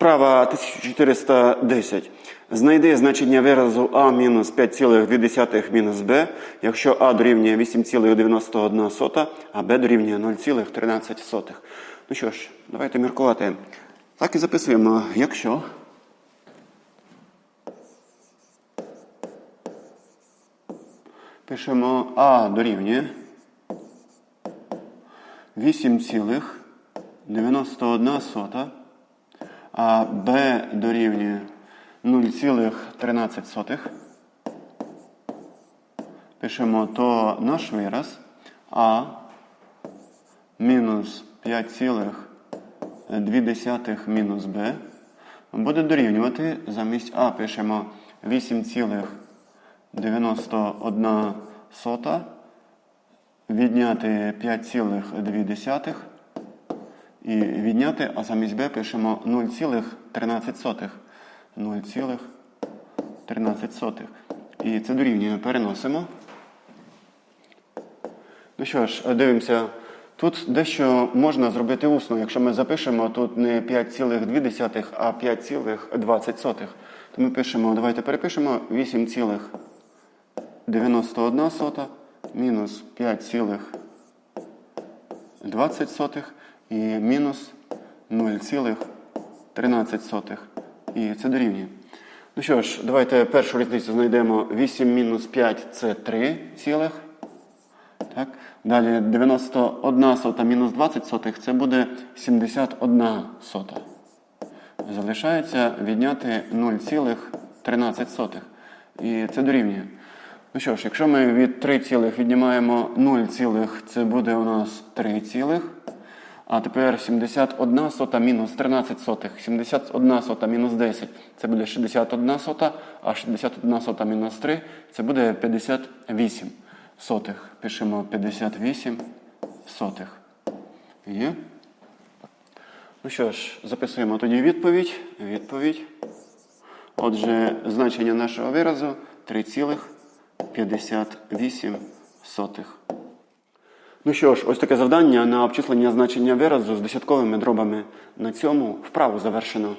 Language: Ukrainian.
Вправа 1410. Знайди значення виразу а мінус 5,2 мінус b, якщо а дорівнює 8,91, а b дорівнює 0,13. Ну що ж, давайте міркувати. Так і записуємо, якщо. Пишемо а дорівнює 8,91, а b дорівнює 0,13. Пишемо, то наш вираз а мінус 5,2 мінус b буде дорівнювати замість а пишемо 8,91 відняти 5,2 і відняти, а замість b пишемо 0,13. 0,13. І це дорівнює. Переносимо. Ну що ж, дивимося. Тут дещо можна зробити усно, якщо ми запишемо тут не 5,2, а 5,20. То ми пишемо, давайте перепишемо 8,91 мінус 5,20 і мінус 0,13. І це дорівнює. Ну що ж, давайте першу різницю знайдемо. 8 мінус 5 це 3 цілих. Так? Далі 91 сота мінус 20 сотих це буде 71 сота. Залишається відняти 0,13. І це дорівнює. Ну що ж, якщо ми від 3 цілих віднімаємо 0 цілих, це буде у нас 3 цілих. А тепер 71 сота мінус 13 сотих. 71 сота мінус 10 це буде 61 сота, а 61 сота мінус 3 це буде 58 сотих. Пишемо 58 сотих. Є? Ну що ж, записуємо тоді відповідь. Відповідь. Отже, значення нашого виразу 3,58 сотих. Ну що ж, ось таке завдання на обчислення значення виразу з десятковими дробами. На цьому вправу завершено.